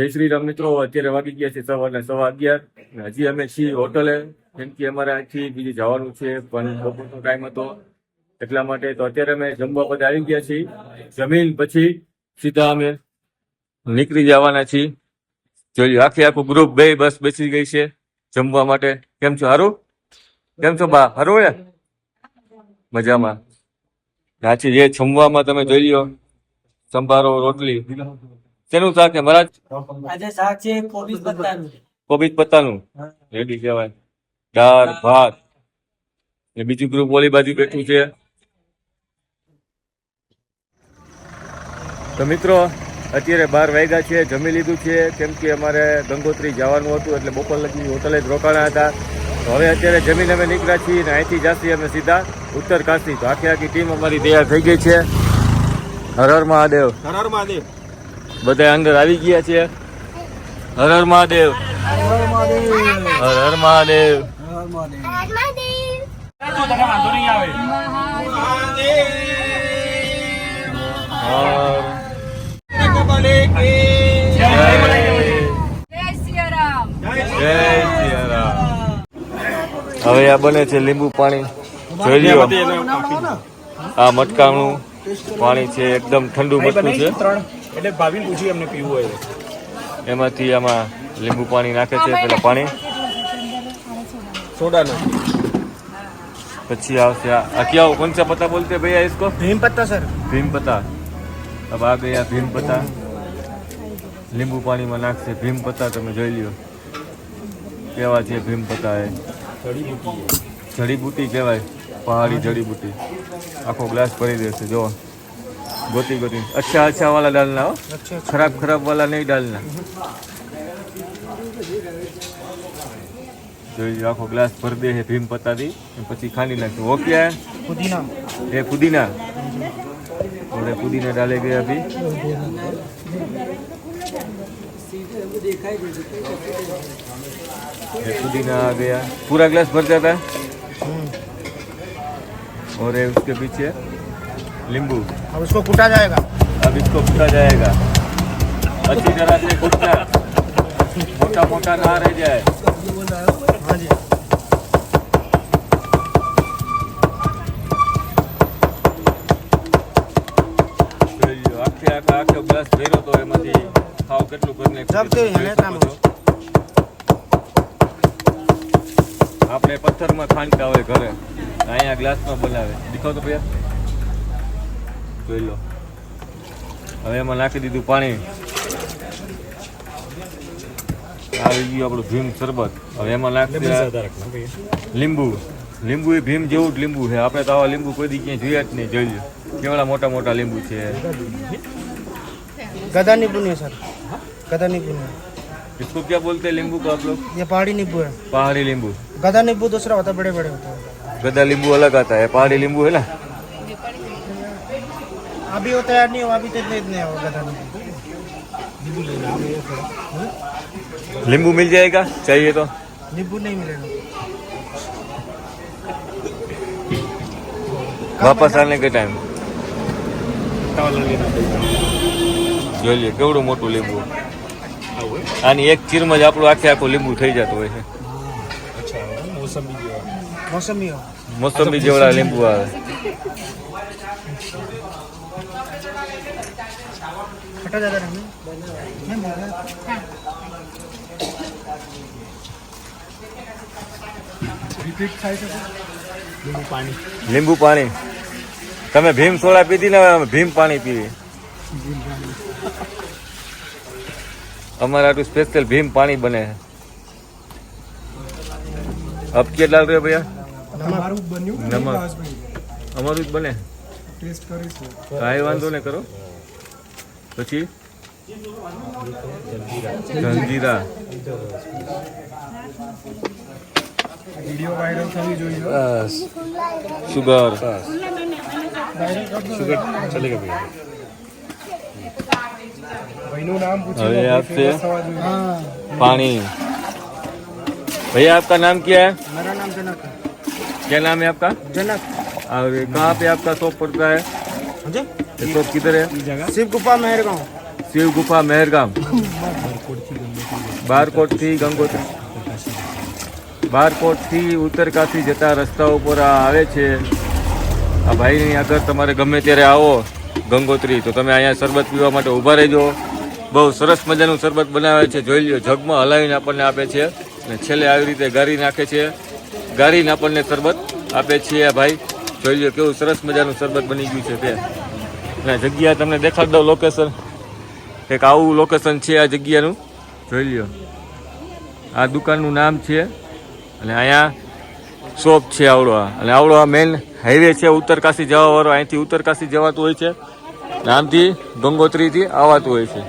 જય શ્રી રામ મિત્રો, અત્યારે વાગી ગયા છે સવારના સવા અગિયાર. હજી અમે છીએ હોટલે, કેમ કે અમારે અહીંથી બીજે જવાનું છે, પણ બપોરનો ટાઈમ હતો. એટલા માટે તો અત્યારે અમે જમવા બધા આવી ગયા છીએ. જમીન પછી સીધા અમે નીકળી જવાના છીએ. જોયું આખી આખે ગ્રુપ બે બસ બેસી ગઈ છે જમવા માટે. કેમ છો, હારું? કેમ છો, બા? હારું ને મજામાં. રાચી જે જમવામાં તમે જોઈ લો સંભારો, રોટલી. શેનું શાક છે? મહારાજ? આજે શાક છે કોબીજ પત્તાનું. કોબીજ પત્તાનું? રેડી કહેવાય. દાળ ભાત. ને બીજું ગ્રુપ ઓલી બાજુ બેઠું છે. તો મિત્રો અત્યારે બાર વાગ્યા છે જમી લીધું છે. કેમ કે અમારે ગંગોત્રી જવાનું હતું એટલે બપોર લગી હોટલે જ રોકાણા હતા. તો હવે અત્યારે જમીન અમે નીકળ્યા છીએ ને અહીંથી જાસી અમે સીધા ઉત્તર કાશી. તો આખી આખી ટીમ અમારી તૈયાર થઈ ગઈ છે. હર હર મહાદેવ. હર હર મહાદેવ. બધા અંદર આવી ગયા છે. હર હર મહાદેવ. હર હર મહાદેવ. હવે આ બને છે લીંબુ પાણી. જોઈ લ્યો. આ મટકાનું પાણી છે, એકદમ ઠંડુ મટકું છે. એટલે ભાભીને પૂછ્યું એમને પીવું હોય એમાંથી આમાં લીંબુ પાણી નાખે છે પેલા પાણી સોડા નો પછી આવશે આ આ क्या कौन सा पता बोलते हैं भैया इसको ભીમ પત્તા સર भीम पत्ता अब आ ગયા ભીમ પત્તા લીંબુ પાણીમાં નાખશે ભીમ પત્તા તમે જોઈ લ્યો કેવા છે ભીમ પત્તા એ જડીબુટી કહેવાય પહાડી જડીબુટી આખો ગ્લાસ ભરી દેશે જો ગોતી ગોતી અચ્છા અચ્છા વાલા ડાલના હો ખરાબ ખરાબ વાલા નહીં ડાલના જોઈ લ્યો, આખો ગ્લાસ ભરી દે છે ભીમ પત્તાથી પછી ખાંડી નાખશે ઓ ક્યાં હે? પુદીના ये पुदीना और ये पुदीना डाले गए अभी ये पुदीना आ गया पूरा ग्लास भर जाता है और ये उसके पीछे नींबू अब उसको कूटा जाएगा अब इसको कूटा जाएगा अच्छी तरह से कूटना मोटा मोटा ना रह जाए हाँ जी આખે આખા આખો ગ્લાસ ભર્યો તો એમાંથી ખાવ કેટલું કરીને જબ તે એને કામ હોય. આપણે પથ્થરમાં ખાંડતા હોય ઘરે અહીંયા ગ્લાસમાં બનાવે દેખાવ તો ભૈયા જોઈ લો હવે એમાં નાખી દીધું પાણી આવી ગયું આપણું ભીમ શરબત હવે એમાં નાખી લીંબુ લીંબુ એ ભીમ જેવું જ લીંબુ છે આપણે તો આવા લીંબુ કોઈ દી ક્યાંય જોયા જ નહીં જોઈ લો કેવડા મોટા મોટા લીંબુ છે गदा नींबू नहीं है सर गदा नींबू नहीं है। इसको क्या बोलते हैं लींबू को आप लोग ये पहाड़ी नींबू है पहाड़ी नींबू गदा नींबू दूसरा होता है बड़े बड़े होते हैं गदा नींबू अलग आता है पहाड़ी नींबू है ना अभी वो तैयार नहीं हुआ अभी तो इतने इतने हो गदा नींबू नींबू मिल जाएगा चाहिए तो नींबू नहीं मिलेगा वापस आने के टाइम જોઈ લે કેવડું મોટું લીંબુ આની એક ચીરમાં જ આપણું આખે આખું લીંબુ થઈ જતું હોય છે मौसमी हो મોસંબી જેવડા લીંબુ આવે खटा ज्यादा नहीं લીંબુ પાણી તમે ભીમ સોડા પીધી ને હવે અમે ભીમ પાણી પીવી અમારે આટલું સ્પેશિયલ ભીમ પાણી બને છે અબ કે ડાલ રહ્યો ભૈયા અમારું બન્યું નમક. glass બન્યું. અમારું જ બને ટેસ્ટ કરીશું કાંઈ વાંધો ને કરો પછી જલજીરા વિડીયો વાયરલ થવી જોઈએ બસ સુગર ભાઈનું નામ પૂછી હવે લો, આપશે famous થવા જોઈએ. पानी भैया आपका नाम क्या है मेरा नाम जनक है क्या नाम है आपका जनक और कहाँ पे आपका शॉप पड़ता है हाँ जी ये शॉप किधर है शिव गुफा मेहर गाँव शिव गुफा मेहरगाम બારકોટ થી ગંગોત્રી બારકોટ થી ઉત્તરકાશી જતા રસ્તા ઉપર આ આવે છે આ ભાઈની આગળ તમારે ગમે ત્યારે આવો ગંગોત્રી તો તમે અહીંયા શરબત પીવા માટે ઊભા રહેજો બહુ સરસ મજાનું શરબત બનાવે છે જોઈ લ્યો જગમાં હલાવીને આપણને આપે છે અને છેલ્લે આવી રીતે ગારી નાખે છે ગારીને આપણને શરબત આપે છે આ ભાઈ જોઈ લ્યો કેવું સરસ મજાનું શરબત બની ગયું છે તે અને જગ્યા તમને દેખાડી દઉં લોકેશન એક આવું લોકેશન છે આ જગ્યાનું. જોઈ લ્યો. આ દુકાનનું નામ છે અને અહીંયા શોપ છે આવડો આ અને આવડો આ મેઇન હાઈવે છે ઉત્તરકાશી જવાવાળો અહીંથી ઉત્તરકાશી જવાતું હોય છે. આમથી ગંગોત્રીથી આવવાતું હોય છે.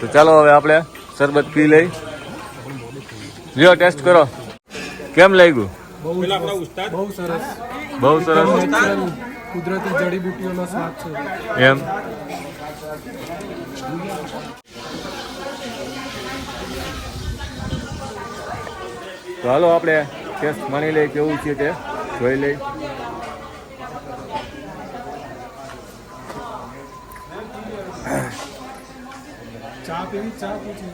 તો ચાલો હવે આપણે શરબત પી લઈ. લ્યો ટેસ્ટ કરો. કેમ લાગ્યું? બહુ સરસ. બહુ સરસ. કુદરતી જડીબુટ્ટીઓનો સ્વાદ છે. એમ. તો હાલો આપણે ટેસ્ટ માની લઈએ કેવું છે તે જોઈ લઈ ચા પીવી? ચા પૂછી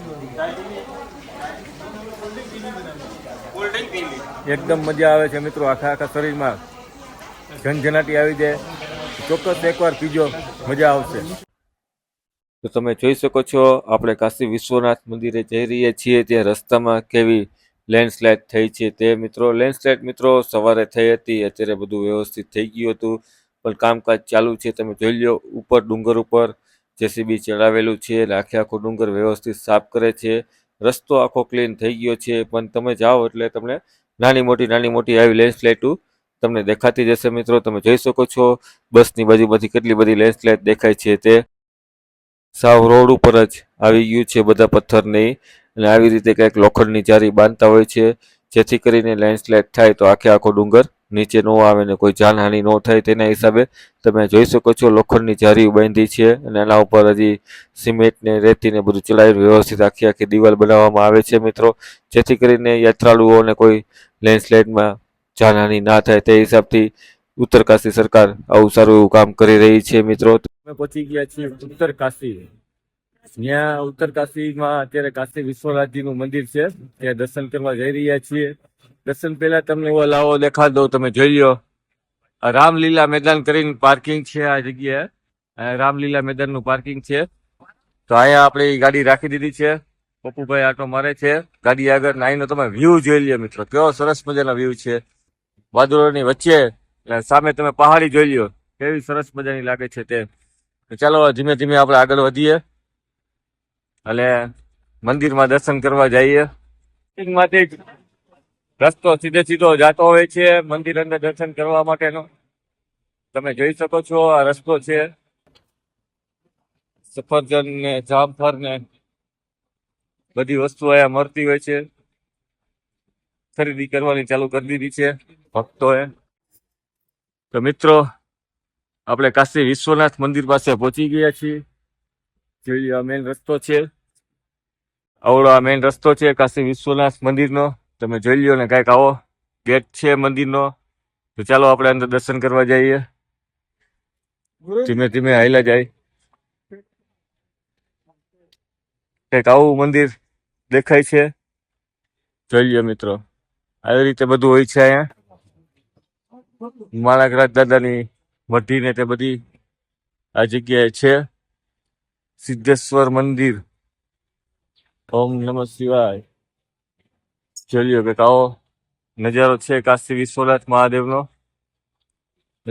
એકદમ મજા આવે છે મિત્રો આખા આખા શરીરમાં. ઝનઝનાટી આવી જાય. ચોક્કસ એકવાર પીજો. મજા આવશે. તો તમે જોઈ શકો છો આપણે કાશી વિશ્વનાથ મંદિરે જઈ રહ્યા છીએ. ત્યાં રસ્તામાં કેવી લેન્ડસ્લાઇડ થઈ છે તે મિત્રો. લેન્ડસ્લાઇડ મિત્રો સવારે થઈ હતી. અત્યારે બધું વ્યવસ્થિત થઈ ગયું હતું. પણ કામકાજ ચાલુ છે. તમે જોઈ લો ઉપર ડુંગર ઉપર જેસીબી ચડાવેલું છે એટલે આખે આખો ડુંગર વ્યવસ્થિત સાફ કરે છે, રસ્તો આખો ક્લીન થઈ ગયો છે, પણ તમે જાઓ એટલે તમને નાની મોટી નાની મોટી આવી લેન્ડસ્લાઇડો તમને દેખાતી જશે મિત્રો, તમે જોઈ શકો છો, બસની બાજુમાંથી કેટલી બધી લેન્ડસ્લાઇડ દેખાય છે તે. સાવ રોડ ઉપર જ આવી ગયું છે બધા પથ્થરની, અને આવી રીતે કંઈક લોખંડની જારી બાંધતા હોય છે, જેથી કરીને લેન્ડસ્લાઇડ થાય તો આખે આખો ડુંગર નીચે ન આવે ને કોઈ જાનહાનિ ન થાય તેના હિસાબે તમે જોઈ શકો છો લોખંડની જારી બાંધી છે અને એના ઉપર હજી સિમેન્ટ ને રેતી ને બધું ચલાવી વ્યવસ્થિત આખી આખી દિવાલ બનાવવામાં આવે છે મિત્રો. જેથી કરીને યાત્રાળુઓને કોઈ લેન્ડસ્લાઇડમાં જાનહાનિ ના થાય તે હિસાબથી ઉત્તરકાશી સરકાર આવું સારું એવું કામ કરી રહી છે મિત્રો. અમે પહોંચી ગયા છીએ ઉત્તરકાશી. ત્યાં ઉત્તર કાશીમાં અત્યારે કાશી વિશ્વનાથજીનું મંદિર છે. ત્યાં દર્શન કરવા જઈ રહ્યા છીએ. દર્શન પહેલા તમને એવો લાવો દેખાડ દઉં, તમે જોઈ લો રામલીલા મેદાન કરીને પાર્કિંગ છે આ જગ્યાએ. રામલીલા મેદાનનું પાર્કિંગ છે. તો અહીંયા આપણે ગાડી રાખી દીધી છે. પપ્પુભાઈ આટો મારે છે. ગાડી આગળ નાઈનો તમે વ્યૂ જોઈ લ્યો મિત્રો. કેવો સરસ મજાનો વ્યૂ છે. વાદળોની વચ્ચે સામે તમે પહાડી જોઈ લ્યો. કેવી સરસ મજાની લાગે છે તે. ચાલો ધીમે ધીમે આપણે આગળ વધીએ. અને મંદિરમાં દર્શન કરવા જઈએ. માંથી રસ્તો સીધે સીધો જાતો હોય છે મંદિર અંદર દર્શન કરવા માટેનો. તમે જોઈ શકો છો આ રસ્તો છે. સફરજન ને જામફર ને બધી વસ્તુ અહીંયા મળતી હોય છે. ખરીદી કરવાની ચાલુ કરી દીધી છે ભક્તોએ. તો મિત્રો, આપણે કાશી વિશ્વનાથ મંદિર પાસે પહોંચી ગયા છીએ. જોઈ લો આ મેઇન રસ્તો છે. આવડો આ મેઇન રસ્તો છે કાશી વિશ્વનાથ મંદિરનો. તમે જોઈ લ્યો ને કાંઈક આવો. ગેટ છે મંદિરનો. તો ચાલો આપણે અંદર દર્શન કરવા જઈએ. ધીમે ધીમે હાલ્યા જાય. કંઈક આવું મંદિર દેખાય છે. જોઈ લ્યો મિત્રો. આવી રીતે બધું હોય છે અહીંયા. માળાગ્રાજ દાદાની વઢીને તે બધી આ જગ્યાએ છે. સિદ્ધેશ્વર મંદિર. ઓમ નમઃ શિવાય. જોઈ કે આવો નજારો છે કાશી વિશ્વનાથ મહાદેવનો.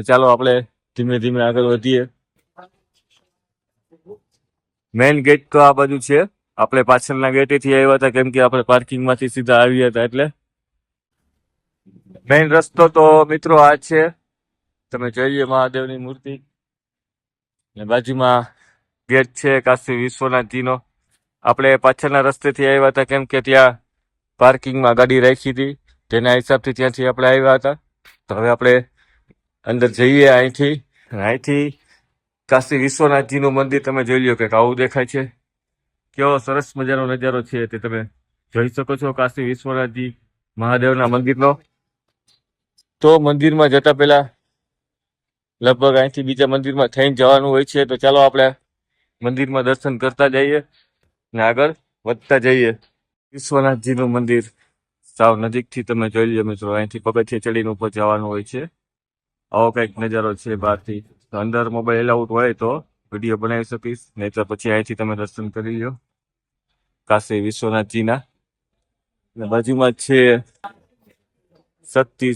ચાલો આપણે ધીમે ધીમે આગળ વધીએ. મેઇન ગેટ તો આ બાજુ છે. આપણે પાછળના ગેટેથી આવ્યા હતા કેમ કે આપણે પાર્કિંગમાંથી સીધા આવ્યા હતા એટલે. મેઇન રસ્તો તો મિત્રો આ છે. તમે જોઈએ મહાદેવની મૂર્તિ. ને બાજુમાં ગેટ છે, કાશી વિશ્વનાથજીનો આપણે પાછળના રસ્તેથી આવ્યા હતા, કેમ કે ત્યાં પાર્કિંગમાં ગાડી રાખી હતી. તેના હિસાબથી ત્યાંથી આપણે આવ્યા હતા. તો હવે આપણે અંદર જઈએ અહીંથી. અહીંથી કાશી વિશ્વનાથજીનું મંદિર તમે જોઈ લ્યો કે આવું દેખાય છે. કેવો સરસ મજાનો નજારો છે તે તમે જોઈ શકો છો કાશી વિશ્વનાથજી મહાદેવના મંદિરનો. તો મંદિરમાં જતા પહેલા લગભગ અહીંથી બીજા મંદિરમાં થઈને જવાનું હોય છે. તો ચાલો આપણે મંદિરમાં દર્શન કરતા જઈએ ને આગળ વધતા જઈએ. વિશ્વનાથજીનું મંદિર સાવ નજીકથી તમે જોઈ લો મિત્રો, અહીંથી પગથિયે ચડીને ઉપર જવાનું હોય છે. આવો કંઈક નજારો છે બહારથી. અંદર મોબાઈલ એલાઉટ હોય તો વીડિયો બનાવી શકીશ નહીં તો પછી અહીંથી તમે દર્શન કરી લો કાશી વિશ્વનાથજીના. અને બાજુમાં છે શક્તિ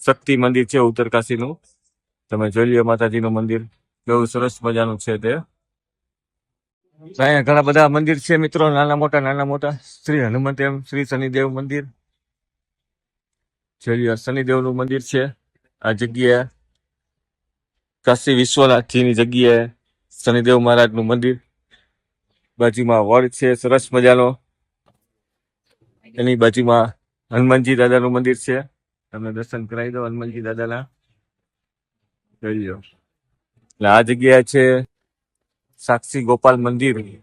શક્તિ મંદિર છે ઉત્તરકાશીનું તમે જોઈ લો માતાજીનું મંદિર. બહુ સરસ મજાનું છે તો. અહીંયા ઘણા બધા મંદિર છે મિત્રો, નાના મોટા નાના મોટા. શ્રી હનુમંત એમ, શ્રી શનિદેવ મંદિર. જોઈ શનિદેવ શનિદેવનું મંદિર છે, આ જગ્યાએ કાશી વિશ્વનાથજીની જગ્યાએ શનિદેવ મહારાજનું મંદિર. બાજુમાં વડ છે, સરસ મજાનો. એની બાજુમાં હનુમાનજી દાદાનું મંદિર છે. તમને દર્શન કરાવી દો હનુમાનજી દાદાના. જોઈ લો એટલે આ જગ્યા છે. સાક્ષી ગોપાલ મંદિર.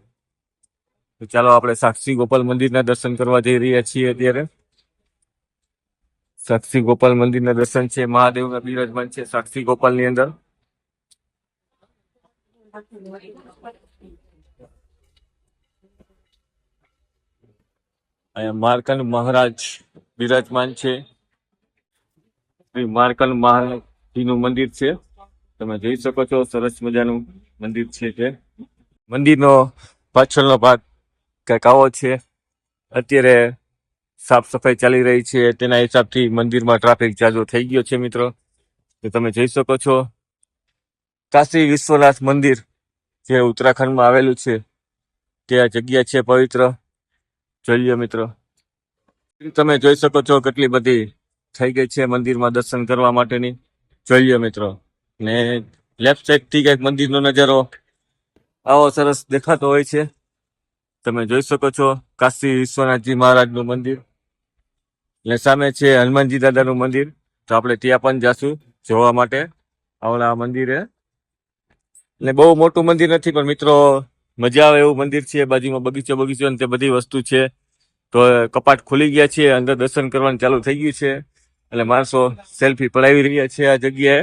તો ચાલો આપણે સાક્ષી ગોપાલ મંદિરના દર્શન કરવા જઈ રહ્યા છીએ અત્યારે. સાક્ષી ગોપાલ મંદિરના દર્શન છે, મહાદેવના બિરાજમાન છે સાક્ષી ગોપાલની અંદર. અહીંયા માર્કન મહારાજ બિરાજમાન છે. શ્રી માર્કંડ મહારાજજીનું મંદિર છે. તમે જોઈ શકો છો, સરસ મજાનું મંદિર છે તે. મંદિરનો પાછળનો ભાગ કંઈક આવો છે. અત્યારે સાફ સફાઈ ચાલી રહી છે. તેના હિસાબથી મંદિરમાં ટ્રાફિક જાજો થઈ ગયો છે મિત્રો. તો તમે જોઈ શકો છો. કાશી વિશ્વનાથ મંદિર જે ઉત્તરાખંડમાં આવેલું છે, તે આ જગ્યા છે પવિત્ર. જોઈએ મિત્રો. તમે જોઈ શકો છો કેટલી બધી થઈ ગઈ છે મંદિરમાં દર્શન કરવા માટેની. જોઈએ મિત્રો. ને લેફ્ટ સાઈડથી કંઈક મંદિરનો નજારો આવો સરસ દેખાતો હોય છે. તમે જોઈ શકો છો કાશી વિશ્વનાથજી મહારાજનું મંદિર. ને સામે છે હનુમાનજી દાદાનું મંદિર. તો આપણે ત્યાં પણ જાશું જોવા માટે આવડા મંદિરે. એટલે બહુ મોટું મંદિર નથી, પણ મિત્રો મજા આવે એવું મંદિર છે. બાજુમાં બગીચો બગીચો અને તે બધી વસ્તુ છે. તો કપાટ ખુલી ગયા છે, અંદર દર્શન કરવાનું ચાલુ થઈ ગયું છે. એટલે માણસો સેલ્ફી પડાવી રહ્યા છે આ જગ્યાએ.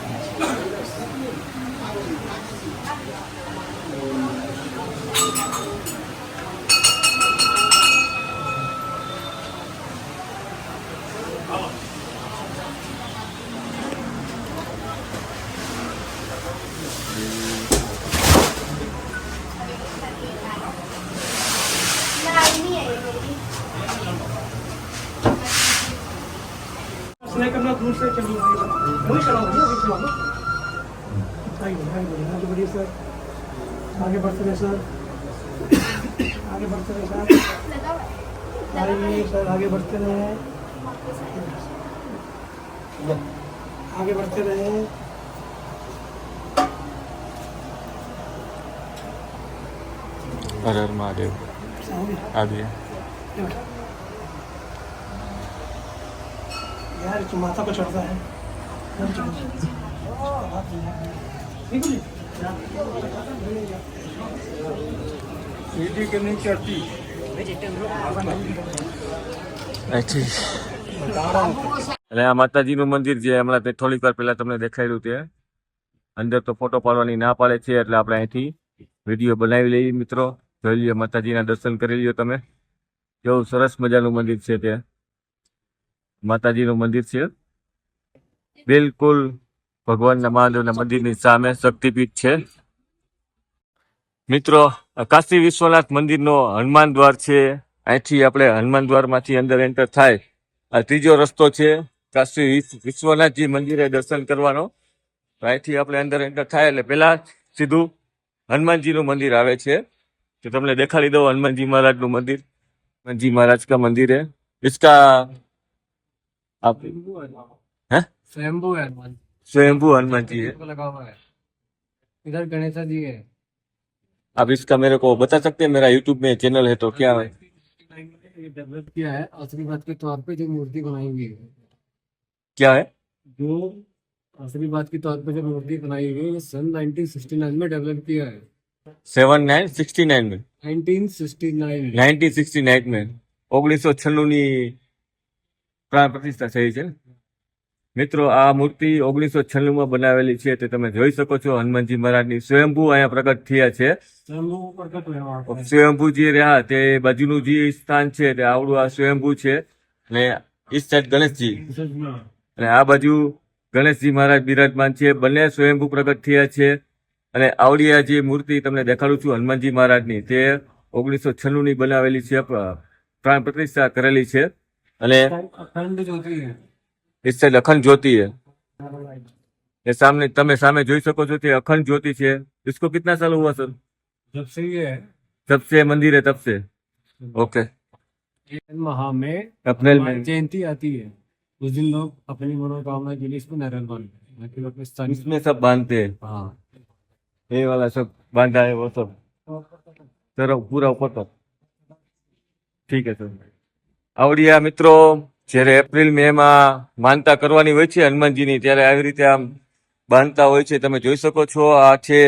सर। आगे बढ़ते रहे सर। आइए सर आगे बढ़ते रहे। आगे बढ़ते रहे। अरे हर महादेव आ यार तू माता को चढ़ता है। हाँ, हाँ, हाँ। बिल्कुल चढ़- निकल जी। सीढ़ी के नहीं चढ़ती અહીંથી એટલે આ માતાજીનું મંદિર જે હમણાં તે થોડીક વાર પહેલા તમને દેખાડ્યું તે અંદર તો ફોટો પાડવાની ના પાડે છે એટલે આપણે અહીંથી વિડીયો બનાવી લઈએ મિત્રો જોઈ લ્યો માતાજીના દર્શન કરી લ્યો તમે કેવું સરસ મજાનું મંદિર છે તે માતાજીનું મંદિર છે બિલકુલ ભગવાનના મહાદેવના મંદિરની સામે શક્તિપીઠ છે મિત્રો આ કાશી વિશ્વનાથ મંદિરનો હનુમાન દ્વાર છે અહીંથી આપણે હનુમાન દ્વારમાંથી અંદર એન્ટર થાય આ ત્રીજો રસ્તો છે કાશી વિશ્વ- વિશ્વનાથજી મંદિરે દર્શન કરવાનો તો અહીંથી આપણે અંદર એન્ટર થાય એટલે પહેલા સીધું હનુમાનજીનું મંદિર આવે છે તો તમને દેખાડી દઉં હનુમાનજી મહારાજનું મંદિર હનુમાનજી महाराज का मंदिर है इसका आप हैं स्वयंभू है हनुमान स्वयंभू हनुमान जी है को लगा हुआ है इधर गणेश जी है आप इसका मेरे को बता सकते हैं मेरा यूट्यूब में चैनल है तो क्या है डेवलप किया है आशीर्वाद के तौर पे जो मूर्ति बनाई हुई है क्या है जो आशीर्वाद के तौर पे जो मूर्ति बनाई हुई है ये सन 1969 में डेवलप किया है સેવન નાઇન સિક્સટી નાઇન में 1969 નાઇન્ટીન સિક્સટી નાઇન में ઓગણીસો છન્નું ની પ્રાણ પ્રતિષ્ઠા થઈ છે મિત્રો આ મૂર્તિ ઓગણીસો છન્નુંમાં બનાવેલી છે તે તમે જોઈ શકો છો. હનુમાનજી મહારાજની સ્વયંભુ અહીંયા પ્રગટ થયા છે. સ્વયંભુ જે રહ્યા તે બાજુનું જે સ્થાન છે તે આવડું આ સ્વયંભુ છે. અને ઈસ્ટ સાઈડ ગણેશજી. અને આ બાજુ ગણેશજી મહારાજ બિરાજમાન છે. બંને સ્વયંભુ પ્રગટ થયા છે. અને આવડી આ જે મૂર્તિ તમને દેખાડું છું હનુમાનજી મહારાજની તે ઓગણીસો છન્નુંની બનાવેલી છે. પ્રાણ પ્રતિષ્ઠા કરેલી છે. અને अखंड ज्योति है इस साइड अखंड ज्योति है ये सामने તમે સામે જોઈ શકો છો તે અખંડ જ્યોતિ છે इसको कितना साल हुआ सर जब से ये है तब से मंदिर है तब से ओके ये माह में अप्रैल हनुमान में जयंती आती है उस दिन लोग अपनी मनोकामना के लिए इसमें नारियल बांधते हैं बाकी लोग अपने स्थानीय इसमें सब बांधते हैं हाँ ये वाला सब बांधा है वो सब चलो पूरा ऊपर तक ठीक है सर આવડી આ મિત્રો જ્યારે એપ્રિલ મે માં માનતા કરવાની હોય છે હનુમાનજીની, ત્યારે આવી રીતે આમ બાંધતા હોય છે. તમે જોઈ શકો છો આ છે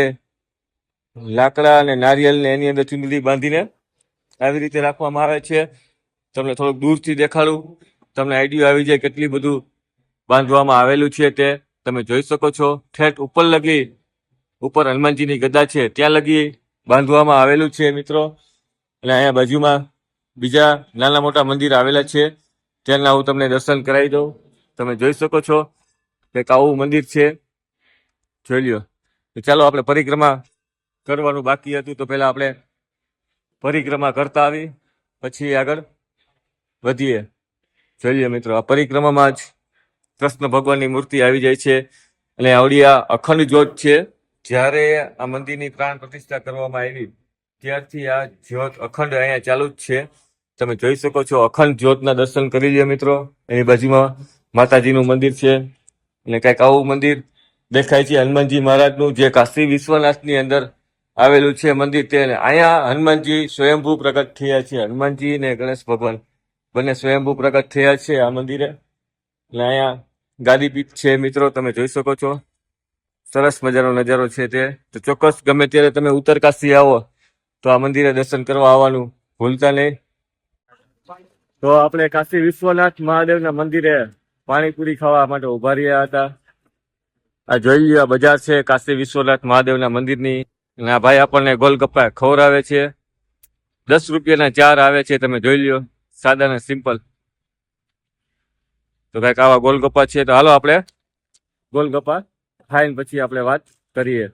લાકડા અને નારિયેલ ને એની અંદર ચુંદડી બાંધીને આવી રીતે રાખવામાં આવે છે. તમને થોડુંક દૂરથી દેખાડું. તમને આઈડિયો આવી જાય કેટલી બધું બાંધવામાં આવેલું છે તે. તમે જોઈ શકો છો. ઠેઠ ઉપર લગી, ઉપર હનુમાનજીની ગદા છે. ત્યાં લગી બાંધવામાં આવેલું છે મિત્રો. અને અહીંયા બાજુમાં બીજા નાના મોટા મંદિર આવેલા છે. ત્યાંના હું તમને દર્શન કરાવી દઉં. તમે જોઈ શકો છો કે આવું મંદિર છે. જોઈ તો ચાલો આપણે પરિક્રમા કરવાનું બાકી હતું. તો પહેલાં આપણે પરિક્રમા કરતા આવી. પછી આગળ વધીએ. જોઈ લ્યો મિત્રો, આ પરિક્રમામાં જ કૃષ્ણ ભગવાનની મૂર્તિ આવી જાય છે. અને આવડી આ અખંડ જ્યોત છે. જ્યારે આ મંદિરની પ્રાણ પ્રતિષ્ઠા કરવામાં આવી, ત્યારથી આ જ્યોત અખંડ અહીંયા ચાલુ જ છે. તમે જોઈ શકો છો, અખંડ જ્યોતના દર્શન કરી લ્યો મિત્રો. એની બાજુમાં માતાજીનું મંદિર છે. અને કંઈક આવું મંદિર દેખાય છે હનુમાનજી મહારાજનું, જે કાશી વિશ્વનાથની અંદર આવેલું છે મંદિર તે. અહીંયા હનુમાનજી સ્વયંભૂ પ્રગટ થયા છે. હનુમાનજી અને ગણેશ ભગવાન બંને સ્વયંભૂ પ્રગટ થયા છે આ મંદિરે. અને અહીંયા ગાદીપીઠ છે મિત્રો, તમે જોઈ શકો છો. સરસ મજાનો નજારો છે તે. તો ચોક્કસ ગમે ત્યારે તમે ઉત્તરકાશી આવો, તો આ મંદિરે દર્શન કરવા આવવાનું ભૂલતા નહીં. તો આપણે કાશી વિશ્વનાથ મહાદેવના મંદિરે પાણીપુરી ખાવા માટે ઊભા રહ્યા હતા. આ જોઈ લ્યો બજાર છે કાશી વિશ્વનાથ મહાદેવના મંદિરની. આ ભાઈ આપણને ગોલગપ્પા ખવડાવે છે. દસ રૂપિયાના ચાર આવે છે, તમે જોઈ લ્યો. સાદા ને સિમ્પલ. તો કંઈક આવા ગોલગપ્પા છે તો હાલો આપણે ગોલગપ્પા ખાઈને પછી આપણે વાત કરીએ.